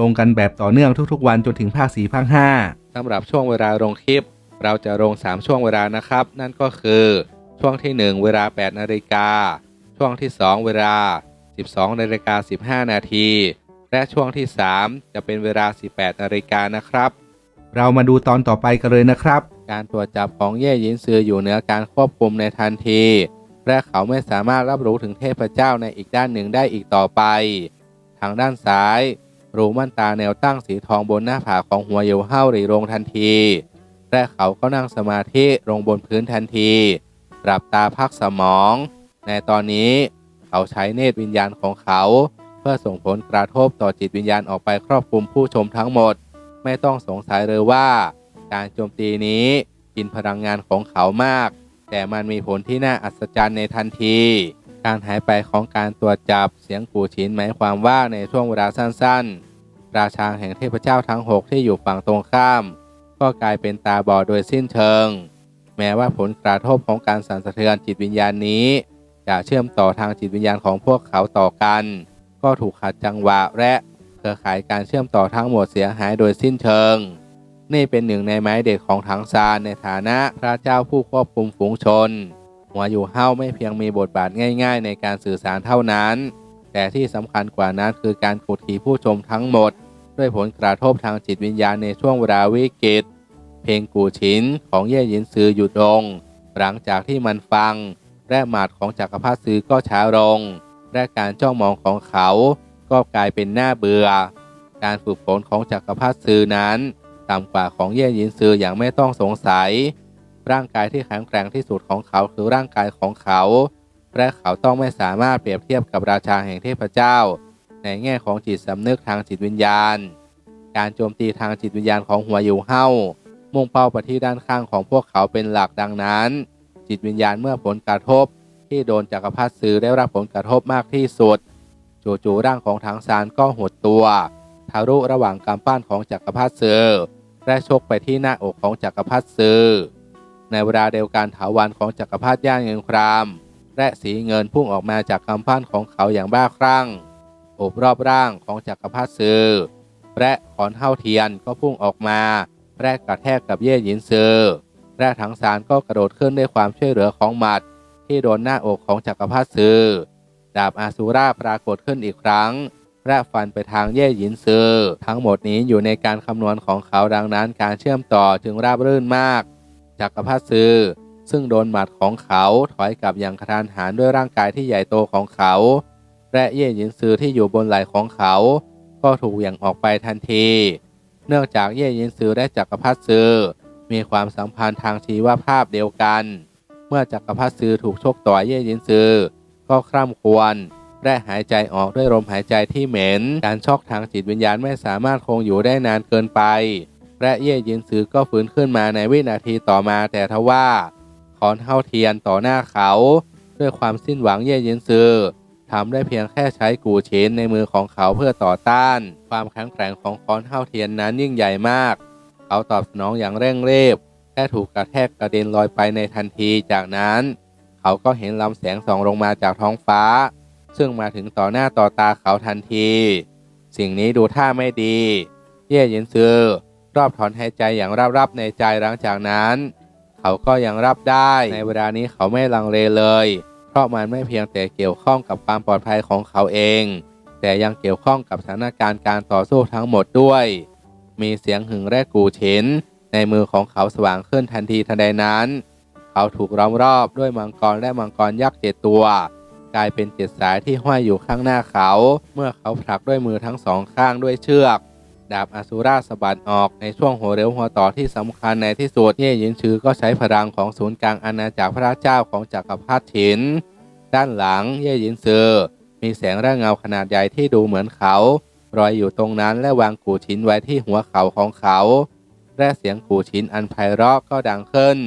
ลงกันแบบต่อเนื่องทุกๆ วันจนถึงภาค4ภาค5สำหรับช่วงเวลาลงคลิป เราจะลง 3 ช่วงเวลานะครับ นั่นก็คือช่วงที่ 1 เวลา 8 นาฬิกา ช่วงที่ 2 เวลา 12 นาฬิกา 15 นาที และช่วงที่ 3 จะเป็นเวลา 18 นาฬิกานะครับ เรามาดูตอนต่อไปกันเลยนะครับ การตรวจจับของเย่หยินซืออยู่เหนือการควบคุมในทันที และเขาไม่สามารถรับรู้ถึงเทพเจ้าในอีกด้านหนึ่งได้อีกต่อไป ทางด้านซ้าย รูม่านตาแนวตั้งสีทองบนหน้าผาของหัวเยวเฮ้าหรีลงทันทีและเขาก็นั่งสมาธิลงบนพื้นทันทีปรับตาพักสมอง ในตอนนี้เขาใช้เนตรวิญญาณของเขา เพื่อส่งผลกระทบต่อจิตวิญญาณออกไปครอบคลุมผู้ชมทั้งหมด ไม่ต้องสงสัยเลยว่า การโจมตีนี้กินพลังงานของเขามาก แต่มันมีผลที่น่าอัศจรรย์ในทันที การหายไปของการตรวจจับเสียงกู่ชินหมายความว่าในช่วงเวลาสั้นๆ ราชาแห่งเทพเจ้าทั้ง6ที่อยู่ฝั่งตรงข้าม ก็กลายเป็นตาบอดโดยสิ้นเชิง แม้ว่าผลกระทบของการสั่นสะเทือนจิตวิญญาณนี้ จะเชื่อมต่อทางจิตวิญญาณของพวกเขาต่อกัน ก็ถูกขัดจังหวะและเครือข่ายการเชื่อมต่อทั้งหมดเสียหายโดยสิ้นเชิง นี่เป็นหนึ่งในไม้เด็ดของถังซานในฐานะพระเจ้าผู้ควบคุมฝูงชน หัวอยู่เฮ้าไม่เพียงมีบทบาทง่าย ๆ ในการสื่อสารเท่านั้นแต่ที่สำคัญกว่านั้นคือการกดขี่ผู้ชมทั้งหมด ด้วยผลกระทบทางจิตวิญญาณในช่วงเวลาวิกฤตเพลงกูชินของเย่หยินซือหยุดลง หลังจากที่มันฟัง และหมาดของจักรพรรดิซือก็ช้าลง และการจ้องมองของเขา ก็กลายเป็นหน้าเบื่อ การฝึกฝนของจักรพรรดิซือนั้นต่ำกว่าของเย่หยินซืออย่างไม่ต้องสงสัย ร่างกายที่แข็งแกร่งที่สุดของเขาคือร่างกายของเขา และเขาต้องไม่สามารถเปรียบเทียบกับราชาแห่งเทพเจ้า ในแง่ของจิตสำนึกทางจิตวิญญาณ การโจมตีทางจิตวิญญาณของหัวอยู่เฮ้ามุ่งเป้าไปที่ด้านข้างของพวกเขาเป็นหลักดังนั้น จิตวิญญาณเมื่อผลกระทบ ที่โดนจักรพรรดิซื้อได้รับผลกระทบมากที่สุดจู่ๆร่างของทางซานก็หดตัวทะลุระหว่างกำปั้นของจักรพรรดิซื้อและชกไปที่หน้าอกของจักรพรรดิซื้อในเวลาเดียวกันถาวันของจักรพรรดิย่างเงินคราม และสีเงินพุ่งออกมาจากกำปั้นของเขาอย่างบ้าคลั่ง โอบรอบร่างของจักรพรรดิซือและขอนเท่าเทียนก็พุ่งออกมาแรกกระแทกกับเย่หยินซือและถังสารก็กระโดดขึ้นด้วยความช่วยเหลือของหมัด ที่โดนหน้าอกของจักรพรรดิซือดาบอาซูราปรากฏขึ้นอีกครั้งและฟันไปทางเย่หยินซือทั้งหมดนี้อยู่ในการคำนวณของเขาดังนั้นการเชื่อมต่อจึงราบรื่นมาก จักรพรรดิซือซึ่งโดนหมัดของเขาถอยกลับอย่างกระทันหันด้วยร่างกายที่ใหญ่โตของเขา และเย่หยินซือที่อยู่บนไหล่ของเขา ก็ถูกเหวี่ยงออกไปทันที เนื่องจากเย่หยินซือและจักรพรรดิซือมีความสัมพันธ์ทางชีวภาพเดียวกัน เมื่อจักรพรรดิซือถูกชกต่อยเย่หยินซือก็คร่ำควรและหายใจออกด้วยลมหายใจที่เหม็น การช็อกทางจิตวิญญาณไม่สามารถคงอยู่ได้นานเกินไป และเย่หยินซือก็ฟื้นขึ้นมาในวินาทีต่อมาแต่ทว่าขอนเท่าเทียนต่อหน้าเขา ด้วยความสิ้นหวังเย่หยินซือ ทำได้เพียงแค่ใช้กูเชนในมือของเขาเพื่อต่อต้าน ความแข็งแกร่งของค้อนเท่าเทียนนั้นยิ่งใหญ่มาก เขาตอบสนองอย่างเร่งรีบและถูกกระแทกกระเด็นลอยไปในทันทีจากนั้น เขาก็เห็นลำแสงส่องลงมาจากท้องฟ้า ซึ่งมาถึงต่อหน้าต่อตาเขาทันที สิ่งนี้ดูท่าไม่ดี เย่หยินซือรอบถอนหายใจอย่างรับๆในใจหลังจากนั้น เขาก็ยังรับได้ในเวลานี้เขาไม่ลังเลเลย เพราะมันไม่เพียงแต่เกี่ยวข้องกับความปลอดภัยของเขาเอง แต่ยังเกี่ยวข้องกับสถานการณ์การต่อสู้ทั้งหมดด้วย มีเสียงหึงและกูเฉินในมือของเขาสว่างขึ้นทันทีทันใดนั้น เขาถูกล้อมรอบด้วยมังกรและมังกรยักษ์เจ็ดตัว กลายเป็นเจ็ดสายที่ห้อยอยู่ข้างหน้าเขา เมื่อเขาผลักด้วยมือทั้งสองข้างด้วยเชือก ดาบอสุราสะบัดออกในช่วงหัวเร็วหัวต่อที่สำคัญในที่สุดเย่หยินชือก็ใช้พลังของศูนย์กลางอาณาจักรพระเจ้าของจักรพรรดิฉิน ด้านหลังเย่หยินซือมีแสงและเงาขนาดใหญ่ที่ดูเหมือนเขารอยอยู่ตรงนั้นและวางกูชินไว้ที่หัวเขาของเขา และเสียงกูชินอันไพเราะก็ดังขึ้น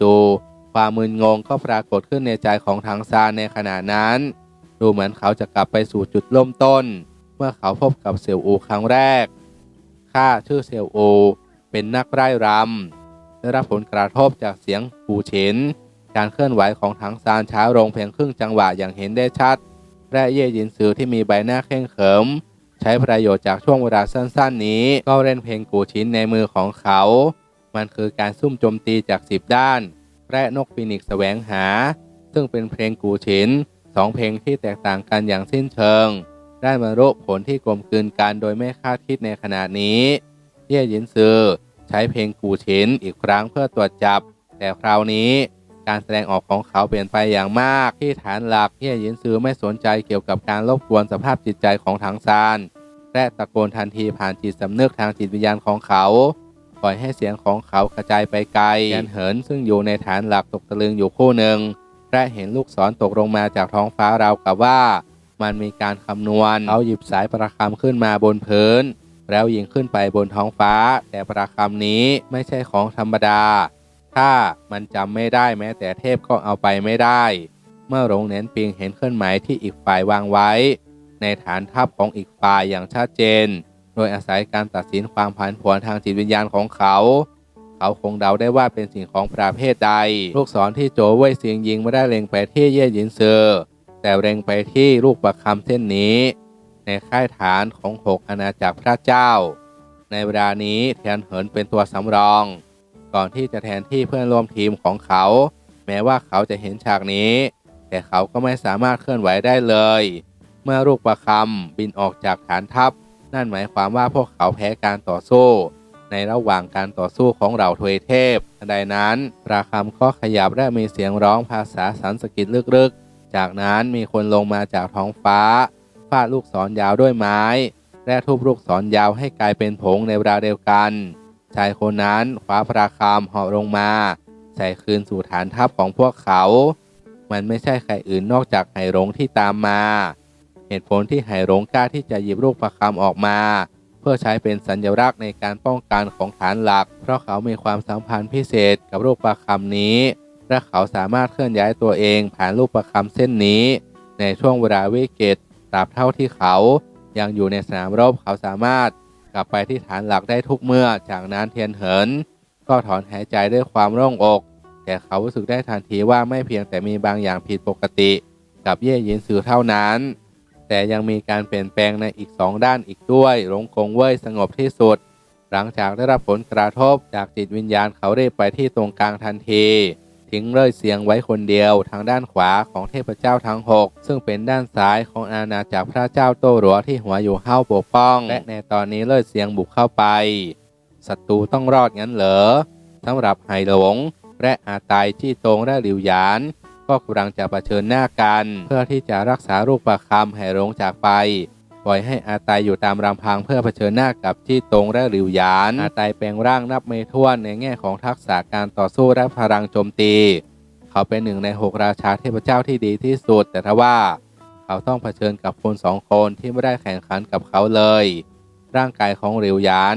จู่ๆความมึนงงก็ปรากฏขึ้นในใจของทางซานในขณะนั้น ดูเหมือนเขาจะกลับไปสู่จุดเริ่มต้น เมื่อเขาพบกับเซียวอูครั้งแรก ข้าชื่อเซียวอูเป็นนักไร้รำได้รับผลกระทบจากเสียงกูชินการเคลื่อนไหวของถังซานช้าลงเพียงครึ่งจังหวะอย่างเห็นได้ชัด และเย่ยินซือที่มีใบหน้าเข่งเขิม ใช้ประโยชน์จากช่วงเวลาสั้น ๆ นี้ ก็เล่นเพลงกูชินในมือของเขา มันคือการซุ่มโจมตีจากสิบด้าน และนกฟินิกซ์แสวงหา ซึ่งเป็นเพลงกูชินสองเพลงที่แตกต่างกันอย่างสิ้นเชิง ได้มารุผลที่กลมกลืนกันโดยไม่คาดคิดในขณะนี้เย่ยินซือใช้เพลงกูชินอีกครั้งเพื่อตรวจจับ แต่คราวนี้การแสดงออกของเขาเปลี่ยนไปอย่างมาก ที่ฐานหลักเย่ยินซือไม่สนใจเกี่ยวกับการรบกวนสภาพจิตใจของถังซานและตะโกนทันทีผ่านจิตสำนึกทางจิตวิญญาณของเขาปล่อยให้เสียงของเขากระจายไปไกลแกนเหินซึ่งอยู่ในฐานหลักตกตะลึงอยู่คู่หนึ่งและเห็นลูกศรตกลงมาจากท้องฟ้าราวกับว่า มันมีการคำนวณเขาหยิบสายประคำขึ้นมาบนพื้น แล้วยิงขึ้นไปบนท้องฟ้า แต่ประคำนี้ไม่ใช่ของธรรมดา ถ้ามันจำไม่ได้แม้แต่เทพก็เอาไปไม่ได้ เมื่อหลงเน้นปิงเห็นเคลื่อนหมายที่อีกฝ่ายวางไว้ ในฐานทัพของอีกฝ่ายอย่างชัดเจน โดยอาศัยการตัดสินความผันผวนทางจิตวิญญาณของเขาเขาคงเดาได้ว่าเป็นสิ่งของประเภทใด ลูกศรที่โจวเว่ยเสียงยิงไม่ได้เล็งไปที่เย่หยินเซอ แต่เล็งไปที่ลูกประคำเส้นนี้ ในค่ายฐานของหกอาณาจักรพระเจ้า ในเวลานี้เทียนเหินเป็นตัวสำรอง ก่อนที่จะแทนที่เพื่อนร่วมทีมของเขา แม้ว่าเขาจะเห็นฉากนี้ แต่เขาก็ไม่สามารถเคลื่อนไหวได้เลย เมื่อลูกประคำบินออกจากฐานทัพ นั่นหมายความว่าพวกเขาแพ้การต่อสู้ ในระหว่างการต่อสู้ของเหล่าทวยเทพใดนั้นประคำก็ขยับและมีเสียงร้องภาษาสันสกฤตลึกๆ จากนั้นมีคนลงมาจากท้องฟ้าฟาดลูกศรยาวด้วยไม้ และทุบลูกศรยาวให้กลายเป็นผงในเวลาเดียวกัน ชายคนนั้นคว้าพระคามหาะลงมา ใส่คืนสู่ฐานทัพของพวกเขา มันไม่ใช่ใครอื่นนอกจากไหหลงที่ตามมา เหตุผลที่ไหหลงกล้าที่จะหยิบลูกประคำออกมา เพื่อใช้เป็นสัญลักษณ์ในการป้องกันของฐานหลัก เพราะเขามีความสัมพันธ์พิเศษกับลูกประคำนี้ และเขาสามารถเคลื่อนย้ายตัวเองผ่านลูกประคำเส้นนี้ ในช่วงเวลาวิกฤตตราบเท่าที่เขา ยังอยู่ในสนามรบเขาสามารถกลับไปที่ฐานหลักได้ทุกเมื่อ จากนั้นเทียนเหิน ก็ถอนหายใจด้วยความโล่งอก แต่เขารู้สึกได้ทันทีว่าไม่เพียงแต่มีบางอย่างผิดปกติ กับเย่หยินซือเท่านั้น แต่ยังมีการเปลี่ยนแปลงในอีกสองด้านอีกด้วยหลงกงเว่ยสงบที่สุด หลังจากได้รับผลกระทบจากจิตวิญญาณเขาได้ไปที่ตรงกลางทันที ทิ้งเล่ยเสียงไว้คนเดียวทางด้านขวาของเทพเจ้าทั้ง 6 ซึ่งเป็นด้านซ้ายของอาณาจักรพระเจ้าโตหลัวที่หัวอยู่เฮ้าปกป้อง และในตอนนี้เล่ยเสียงบุกเข้าไปศัตรูต้องรอดงั้นเหรอสำหรับไหหลง และอาตายที่ตรงและหลิวหยาน ก็กำลังจะะเผชิญหน้ากัน เพื่อที่จะรักษารูปประคำให้หลงจากไป ปล่อยให้อาตายอยู่ตามลำพังเพื่อเผชิญหน้ากับที่ตรงและหลิวหยาน อาตายแปลงร่างนับไม่ถ้วนในแง่ของทักษะการต่อสู้และพลังโจมตี เขาเป็นหนึ่งในหกราชาเทพเจ้าที่ดีที่สุด แต่ทว่าเขาต้องเผชิญกับคนสองคนที่ไม่ได้แข่งขันกับเขาเลย ร่างกายของหลิวหยาน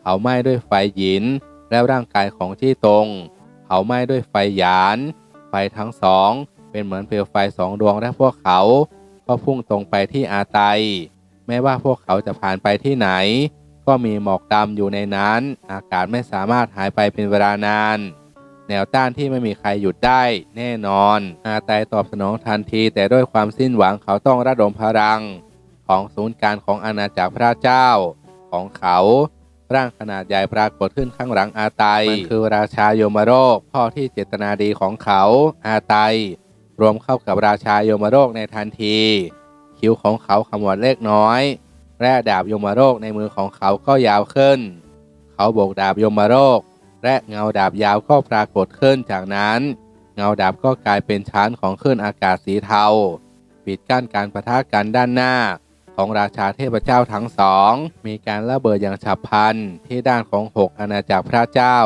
เผาไหม้ด้วยไฟหยิน และร่างกายของจี้ตรงเผาไหม้ด้วยไฟหยาน ไฟทั้งสอง เป็นเหมือนเปลวไฟสองดวงและพวกเขา ก็พุ่งตรงไปที่อาไต แม้ว่าพวกเขาจะผ่านไปที่ไหน ก็มีหมอกดำอยู่ในนั้น อากาศไม่สามารถหายไปเป็นเวลานาน แนวต้านที่ไม่มีใครหยุดได้แน่นอน อาไตตอบสนองทันที แต่ด้วยความสิ้นหวังเขาต้องระดมพลัง ของศูนย์การของอาณาจักรพระเจ้า ของเขาร่างขนาดใหญ่ปรากฏขึ้นข้างหลังอาไตมันคือราชาโยมโรค พ่อที่เจตนาดีของเขาอาไตรวมเข้ากับราชาโยมโรคในทันที คิ้วของเขาขมวดเล็กน้อยและดาบยมโรคในมือของเขาก็ยาวขึ้น เขาโบกดาบยมโรค และเงาดาบยาวก็ปรากฏขึ้นจากนั้น เงาดาบก็กลายเป็นชั้นของคลื่นอากาศสีเทา ปิดกั้นการประทะกันด้านหน้า ของราชาเทพเจ้าทั้งสอง มีการระเบิดอย่างฉับพลันที่ด้านของหกอาณาจักรพระเจ้า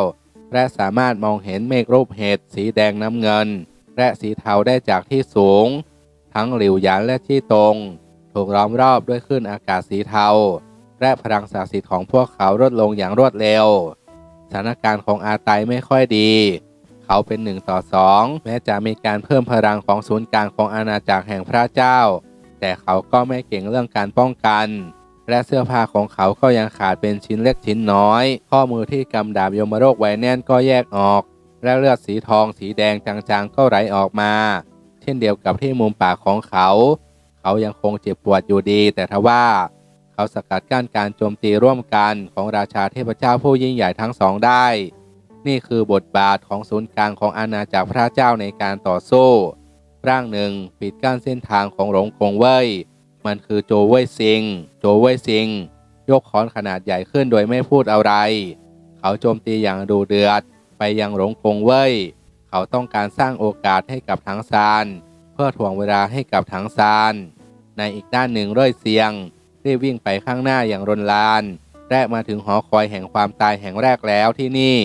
และสามารถมองเห็นเมฆรูปเห็ดสีแดงน้ำเงิน และสีเทาได้จากที่สูง ทั้งหลิวหยานและที่ตรงถูกล้อมรอบด้วยคลื่นอากาศสีเทา และพลังศักดิ์สิทธิ์ของพวกเขาลดลงอย่างรวดเร็ว สถานการณ์ของอาไตไม่ค่อยดี เขาเป็นหนึ่งต่อสองแม้จะมีการเพิ่มพลังของศูนย์กลางของอาณาจักรแห่งพระเจ้า แต่เขาก็ไม่เก่งเรื่องการป้องกันและเสื้อผ้าของเขาก็ยังขาดเป็นชิ้นเล็กชิ้นน้อย ข้อมือที่กำดาบยมโรคไว้แน่นก็แยกออก และเลือดสีทองสีแดงจางๆก็ไหลออกมา เช่นเดียวกับที่มุมปากของเขา เขายังคงเจ็บปวดอยู่ดี แต่ทว่าเขาสกัดกั้นการโจมตีร่วมกันของราชาเทพเจ้าผู้ยิ่งใหญ่ทั้งสองได้ นี่คือบทบาทของศูนย์กลางของอาณาจักรพระเจ้าในการต่อสู้ร่างหนึ่งปิดกั้นเส้นทางของหลงกงเว่ยมันคือโจเว่ยซิง โจเว่ยซิง ยกค้อนขนาดใหญ่ขึ้นโดยไม่พูดอะไร เขาโจมตีอย่างดูเดือด ไปยังหลงกงเว่ย เขาต้องการสร้างโอกาสให้กับถังซาน เพื่อถ่วงเวลาให้กับถังซาน ในอีกด้านหนึ่งเร่อยเซียงรีบวิ่งไปข้างหน้าอย่างรนลาน และมาถึงหอคอยแห่งความตายแห่งแรกแล้วที่นี่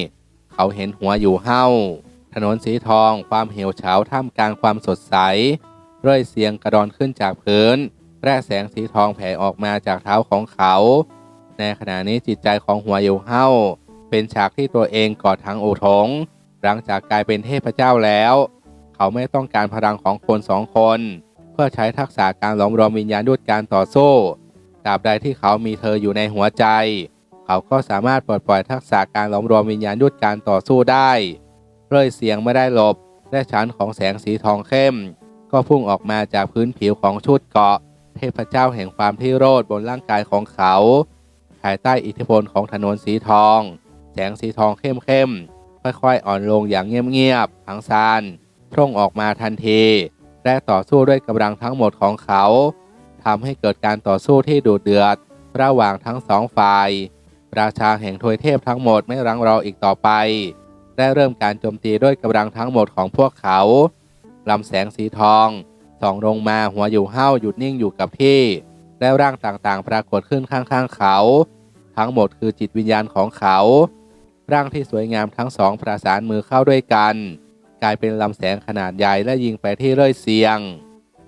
เขาเห็นหัวอยู่เฮ้าถนนสีทองความเหี่ยวเฉาท่ามกลางความสดใสเร่อยเสียงกระดอนขึ้นจากพื้นและแสงสีทองแผ่ออกมาจากเท้าของเขา ในขณะนี้จิตใจของหัวอยู่เฮ้าเป็นฉากที่ตัวเองกอดทั้งโอทง หลังจากกลายเป็นเทพเจ้าแล้ว เขาไม่ต้องการพลังของคนสองคน เพื่อใช้ทักษะการหลอมรวมวิญญาณด้วยการต่อสู้ตราบใดที่เขามีเธออยู่ในหัวใจ เขาก็สามารถปลดปล่อยทักษะการหลอมรวมวิญญาณด้วยการต่อสู้ได้เร่อยเสียงไม่ได้หลบ และชั้นของแสงสีทองเข้ม ก็พุ่งออกมาจากพื้นผิวของชุดเกาะ เทพเจ้าแห่งความที่โรดบนร่างกายของเขา ภายใต้อิทธิพลของถนนสีทอง แสงสีทองเข้มๆ ค่อยๆ อ่อนลงอย่างเงียบๆ ทั้งซานพุ่งออกมาทันที และต่อสู้ด้วยกำลังทั้งหมดของเขาทำให้เกิดการต่อสู้ที่ดุเดือด ระหว่างทั้งสองฝ่าย ราชาแห่งทวยเทพทั้งหมดไม่รังรออีกต่อไป ได้เริ่มการโจมตีด้วยกำลังทั้งหมดของพวกเขาลำแสงสีทองส่องลงมาหัวอยู่ห้าวหยุดนิ่งอยู่กับที่ แล้วร่างต่างๆ ปรากฏขึ้นข้างๆเขา ทั้งหมดคือจิตวิญญาณของเขา ร่างที่สวยงามทั้งสองประสานมือเข้าด้วยกัน กลายเป็นลำแสงขนาดใหญ่และยิงไปที่เรื่อยเสียง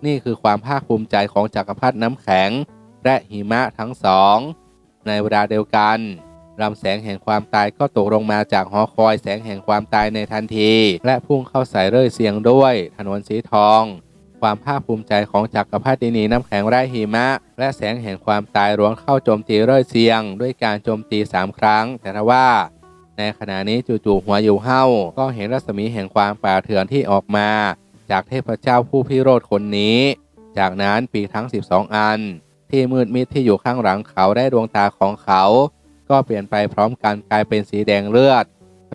นี่คือความภาคภูมิใจของจักรพรรดิน้ำแข็ง และหิมะทั้งสอง ในเวลาเดียวกันลำแสงแห่งความตายก็ตกลงมาจากหอคอยแสงแห่งความตายในทันที และพุ่งเข้าใส่เรื่อยเสียงด้วย ถนนสีทอง ความภาคภูมิใจของจักรพรรดินีน้ำแข็งไร้หิมะ และแสงแห่งความตายรวงเข้าโจมตีเรื่อยเสียง ด้วยการโจมตีสามครั้ง แต่ว่า ในขณะนี้จู่ๆหัวอยู่เฮ้าก็เห็นรัศมีแห่งความป่าเถื่อนที่ออกมา จากเทพเจ้าผู้พิโรธคนนี้ จากนั้นปีกทั้ง 12 อัน ที่มืดมิดที่อยู่ข้างหลังเขาได้ดวงตาของเขา ก็เปลี่ยนไปพร้อมกันกลายเป็นสีแดงเลือด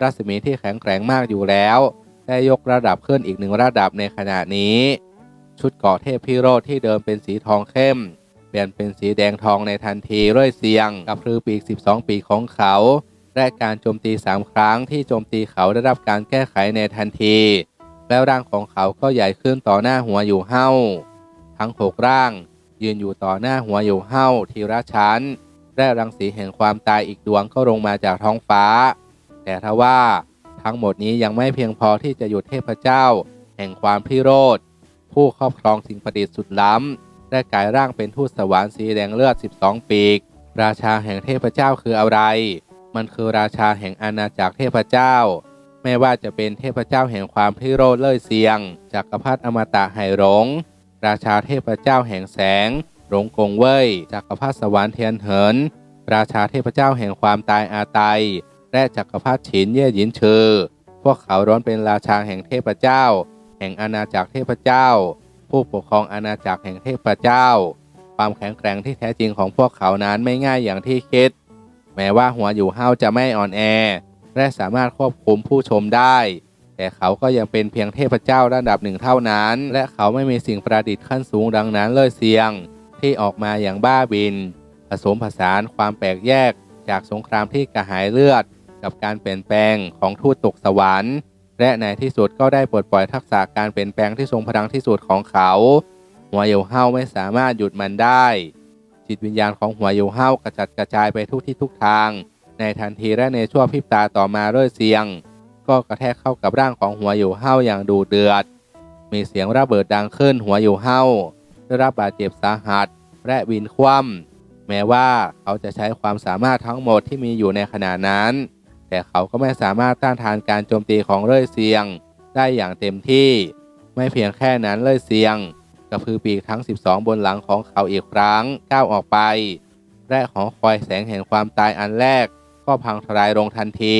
รัศมีที่แข็งแกร่งมากอยู่แล้ว ได้ยกระดับขึ้นอีกหนึ่งระดับในขณะนี้ ชุดเกาะเทพพิโรธที่เดิมเป็นสีทองเข้ม เปลี่ยนเป็นสีแดงทองในทันทีเรื่อยเสียงกับพลือปีก 12 ปีกของเขา และการโจมตี 3 ครั้งที่โจมตีเขาได้รับการแก้ไขในทันที แล้วร่างของเขาก็ใหญ่ขึ้นต่อหน้าหัวอยู่เฮาทั้งหกร่าง ยืนอยู่ต่อหน้าหัวอยู่เฮาทีละชั้นและรังสีแห่งความตายอีกดวงก็ลงมาจากท้องฟ้า แต่ทว่าทั้งหมดนี้ยังไม่เพียงพอที่จะหยุดเทพเจ้า แห่งความพิโรธ ผู้ครอบครองสิ่งประดิษฐ์สุดล้ำได้กลายร่างเป็นทูตสวรรค์สีแดงเลือด 12 ปีก ราชาแห่งเทพเจ้าคืออะไร มันคือราชาแห่งอาณาจักรเทพเจ้า ไม่ว่าจะเป็นเทพเจ้าแห่งความพิโรธเล่ยเสียงจักรพรรดิอมตะไหหลง ราชาเทพเจ้าแห่งแสงหลงกงเว่ยจักรพรรดิสวรรค์เทียนเหิน ราชาเทพเจ้าแห่งความตายอาไตยและจักรพรรดิฉินเย่หยินเชือพวกเขาร้อนเป็นราชาแห่งเทพเจ้า แห่งอาณาจักรเทพเจ้า ผู้ปกครองอาณาจักรแห่งเทพเจ้า ความแข็งแกร่งที่แท้จริงของพวกเขานั้นไม่ง่ายอย่างที่คิด แม้ว่าหัวอยู่เฮาจะไม่อ่อนแอ และสามารถควบคุมผู้ชมได้ แต่เขาก็ยังเป็นเพียงเทพเจ้าระดับหนึ่งเท่านั้น และเขาไม่มีสิ่งประดิษฐ์ขั้นสูงดังนั้นเลยเสียง ที่ออกมาอย่างบ้าบิน ผสมผสานความแปลกแยก จากสงครามที่กระหายเลือด กับการเปลี่ยนแปลงของทูตตกสวรรค์และในที่สุดก็ได้ปลดปล่อยทักษะการเปลี่ยนแปลงที่ทรงพลังที่สุดของเขา หัวเยวเฮาไม่สามารถหยุดมันได้ จิตวิญญาณของหัวเยวเฮากระจัดกระจายไปทุกที่ทุกทาง ในทันทีและในชั่วพริบตาต่อมาเรื่อยเสียง ก็กระแทกเข้ากับร่างของหัวเยวเฮาอย่างดูเดือด มีเสียงระเบิดดังขึ้นหัวเยวเฮาได้รับบาดเจ็บสาหัสและวินคว่ำแม้ว่าเขาจะใช้ความสามารถทั้งหมดที่มีอยู่ในขณะนั้น แต่เขาก็ไม่สามารถต้านทานการโจมตีของเล่ยเซียง ได้อย่างเต็มที่ ไม่เพียงแค่นั้นเล่ยเซียง ระพือปีกทั้ง 12 บนหลังของเขาอีกครั้งก้าวออกไป และหอคอยแสงแห่งความตายอันแรก ก็พังทลายลงทันที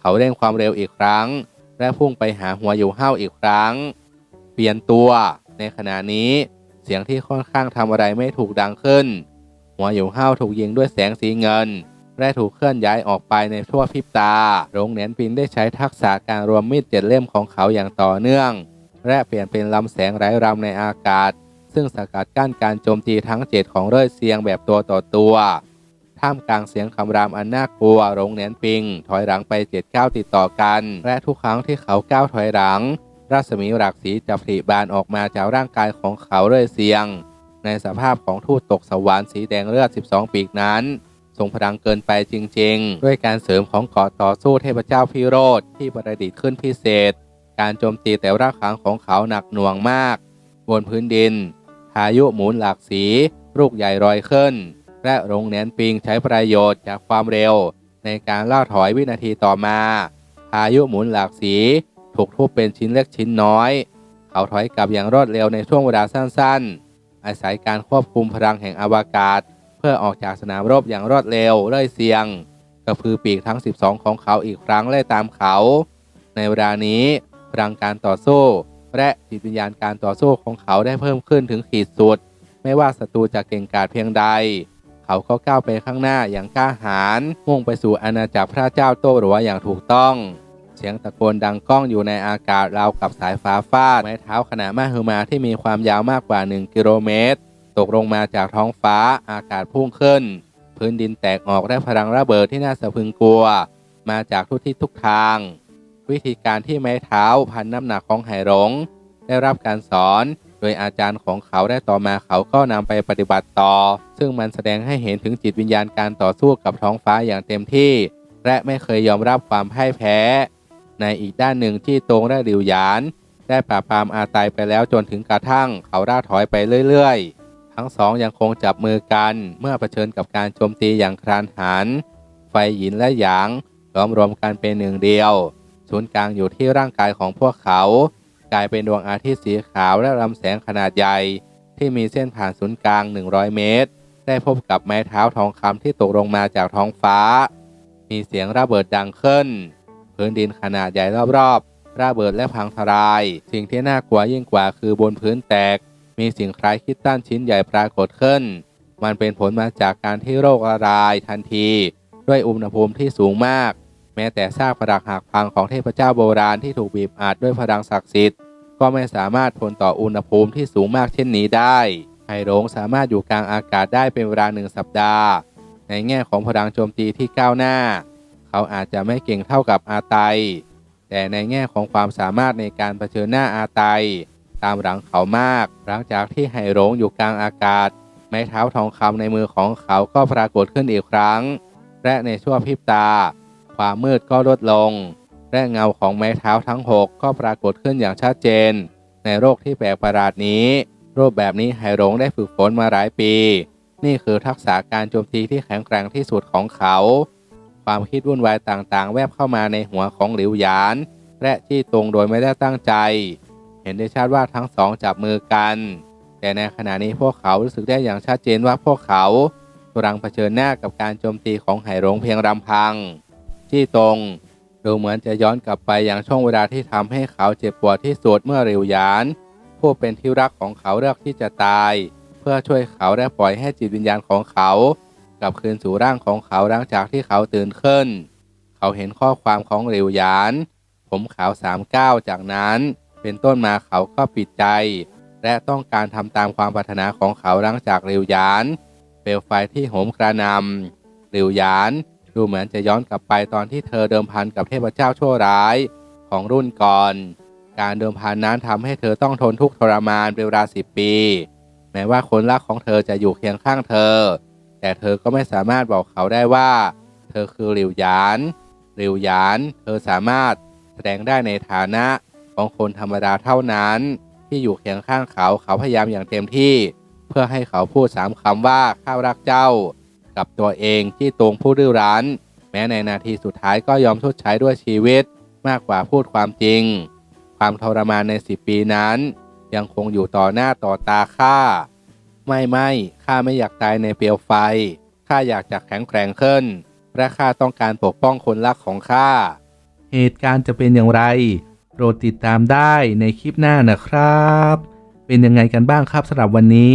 เขาเร่งความเร็วอีกครั้ง และพุ่งไปหาหัวอยู่ห้าวอีกครั้ง เปลี่ยนตัวในขณะนี้เสียงที่ค่อนข้างทำอะไรไม่ถูกดังขึ้น หัวอยู่ห้าวถูกยิงด้วยแสงสีเงินและถูกเคลื่อนย้ายออกไปในทั่วพริบตา โรงเนนปินได้ใช้ทักษะการรวมมีดเจ็ดเล่มของเขาอย่างต่อเนื่อง และเปลี่ยนเป็นลำแสงไร้รำในอากาศ ซึ่งสกัดกั้นการโจมตีทั้งเจ็ดของเร่ยเซียงแบบตัวต่อตัว ท่ามกลางเสียงคำรามอันน่ากลัวโรงเนนปิง ถอยหลังไปเจ็ดก้าวติดต่อกัน และทุกครั้งที่เขาก้าวถอยหลัง รัศมีหลักสีจะผลิบานออกมาจากร่างกายของเขาเร่ยเซียง ในสภาพของทูตตกสวรรค์สีแดงเลือด 12 ปีกนั้นทรงพลังเกินไปจริง ๆ ด้วยการเสริมของเกาะต่อสู้เทพเจ้าพิโรธที่ประดิษฐ์ขึ้นพิเศษ การโจมตีแต่ละครั้งของเขาหนักหน่วงมาก บนพื้นดิน พายุหมุนหลากสี ลูกใหญ่รอยขึ้น และโรงแนนปิงใช้ประโยชน์จากความเร็ว ในการล่าถอยวินาทีต่อมา พายุหมุนหลากสี ถูกทุบเป็นชิ้นเล็กชิ้นน้อย เขาถอยกลับอย่างรวดเร็วในช่วงเวลาสั้นๆ อาศัยการควบคุมพลังแห่งอวกาศ เพื่อออกจากสนามรบอย่างรวดเร็วเลื่อยเสียงกระพือปีกทั้ง 12 ของเขาอีกครั้งไล่ตามเขา ในเวลานี้ พลังการต่อสู้ และจิตวิญญาณการต่อสู้ของเขาได้เพิ่มขึ้นถึงขีดสุด ไม่ว่าศัตรูจะเก่งกาจเพียงใด เขาก็ก้าวไปข้างหน้าอย่างกล้าหาญมุ่งไปสู่อาณาจักรพระเจ้าโต้หรัวอย่างถูกต้อง เสียงตะโกนดังก้องอยู่ในอากาศราวกับสายฟ้าฟาดไม้เท้าขนาดมหึมาที่มีความยาวมากกว่า 1 กิโลเมตร ตกลงมาจากท้องฟ้าอากาศพุ่งขึ้น พื้นดินแตกออกและพลังระเบิดที่น่าสะพรึงกลัว มาจากทุกทิศทุกทาง วิธีการที่ไม้เท้าพันน้ำหนักของไหหลง ได้รับการสอนโดยอาจารย์ของเขาได้ต่อมาเขาก็นำไปปฏิบัติต่อ ซึ่งมันแสดงให้เห็นถึงจิตวิญญาณการต่อสู้กับท้องฟ้าอย่างเต็มที่ และไม่เคยยอมรับความพ่ายแพ้ ในอีกด้านหนึ่งที่ตรงและหลิวหยาน ได้ปราบปรามอาตายไปแล้วจนถึงกระทั่งเขาล่าถอยไปเรื่อยๆ ทั้งสองยังคงจับมือกันเมื่อเผชิญกับการโจมตีอย่างครานหัน ไฟหยินและหยางล้อมรวมกันเป็นหนึ่งเดียว ศูนย์กลางอยู่ที่ร่างกายของพวกเขา กลายเป็นดวงอาทิตย์สีขาวและลำแสงขนาดใหญ่ ที่มีเส้นผ่านศูนย์กลาง 100 เมตร ได้พบกับไม้เท้าทองคำที่ตกลงมาจากท้องฟ้า มีเสียงระเบิดดังขึ้น พื้นดินขนาดใหญ่รอบๆ ระเบิดและพังทลาย สิ่งที่น่ากลัวยิ่งกว่าคือบนพื้นแตก มีสิ่งคล้ายคิดตั้นชิ้นใหญ่ปรากฏขึ้น มันเป็นผลมาจากการที่โรคละลายทันที ด้วยอุณหภูมิที่สูงมาก แม้แต่ซากปรักหักพังของเทพเจ้าโบราณที่ถูกบีบอัดด้วยพลังศักดิ์สิทธิ์ก็ไม่สามารถทนต่ออุณหภูมิที่สูงมากเช่นนี้ได้ไฮโรงสามารถอยู่กลางอากาศได้เป็นเวลาหนึ่งสัปดาห์ ในแง่ของพลังโจมตีที่ก้าวหน้า เขาอาจจะไม่เก่งเท่ากับอาไต แต่ในแง่ของความสามารถในการเผชิญหน้าอาไต ตามหลังเขามาก หลังจากที่ไฮโรงอยู่กลางอากาศ ไม้เท้าทองคำในมือของเขาก็ปรากฏขึ้นอีกครั้ง และในชั่วพริบตา ความมืดก็ลดลง และเงาของไม้เท้าทั้งหกก็ปรากฏขึ้นอย่างชัดเจน ในโรคที่แปลกประหลาดนี้ รูปแบบนี้ไฮรงได้ฝึกฝนมาหลายปี นี่คือทักษะการโจมตีที่แข็งแกร่งที่สุดของเขา ความคิดวุ่นวายต่างๆ แวบเข้ามาในหัวของหลิวหยาน และจี้ตรงโดยไม่ได้ตั้งใจ เห็นได้ชัดว่าทั้งสองจับมือกัน แต่ในขณะนี้พวกเขารู้สึกได้อย่างชัดเจนว่าพวกเขากำลังเผชิญหน้ากับการโจมตีของไหหลงเพียงลำพัง จี้ตรง ดูเหมือนจะย้อนกลับไปอย่างช่วงเวลาที่ทำให้เขาเจ็บปวดที่สุดเมื่อหลิวยาน ผู้เป็นที่รักของเขาเลือกที่จะตาย เพื่อช่วยเขาและปล่อยให้จิตวิญญาณของเขา กลับคืนสู่ร่างของเขาหลังจากที่เขาตื่นขึ้น เขาเห็นข้อความของหลิวยาน ผมขาวสามก้าวจากนั้นเป็นต้นมาเขาก็ปิดใจ และต้องการทำตามความปรารถนาของเขาหลังจากหลิวยานเปลวไฟที่โหมกระนำหลิวยาน ดูเหมือนจะย้อนกลับไปตอนที่เธอเดิมพันกับเทพเจ้าชั่วร้ายของรุ่นก่อน การเดิมพันนั้นทำให้เธอต้องทนทุกข์ทรมานเป็นเวลาสิบปี แม้ว่าคนรักของเธอจะอยู่เคียงข้างเธอ แต่เธอก็ไม่สามารถบอกเขาได้ว่า เธอคือหลิวหยานหลิวหยาน เธอสามารถแสดงได้ในฐานะของคนธรรมดาเท่านั้น ที่อยู่เคียงข้างเขาเขาพยายามอย่างเต็มที่ เพื่อให้เขาพูดสามคำว่าข้ารักเจ้า กับตัวเองที่ตรงผู้ดื้อรั้นแม้ในนาทีสุดท้ายก็ยอมชดใช้ด้วยชีวิตมากกว่าพูดความจริง ความทรมานในสิบปีนั้น ยังคงอยู่ต่อหน้าต่อตาข้าไม่ไม่ข้าไม่อยากตายในเปลวไฟข้าอยากจะแข็งแกร่งขึ้นและข้าต้องการปกป้องคนรักของข้าเหตุการณ์จะเป็นอย่างไรโปรดติดตามได้ในคลิปหน้านะครับ เป็นยังไงกันบ้างครับสำหรับวันนี้